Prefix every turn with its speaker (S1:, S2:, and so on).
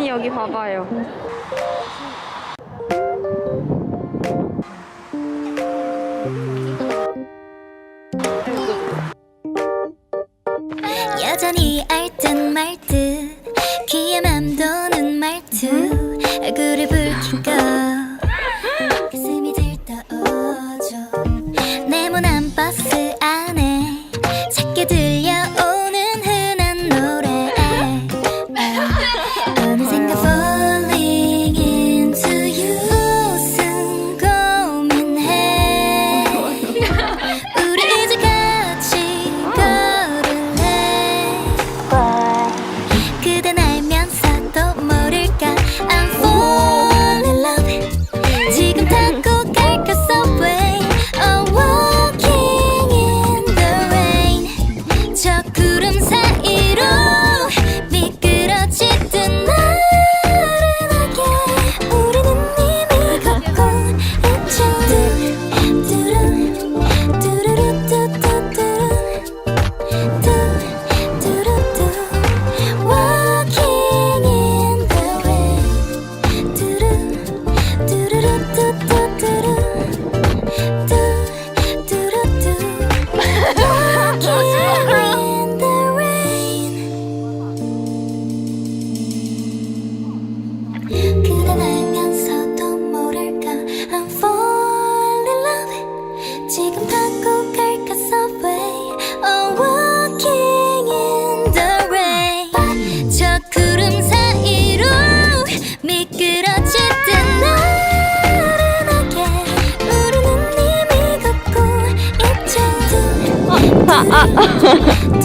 S1: 언니 여기 봐봐요.
S2: 여전히 알듯말듯 귀에 맴도는 말투 얼굴을 붉히고 가슴이 들떠오죠 네모난 버스 안 啊啊。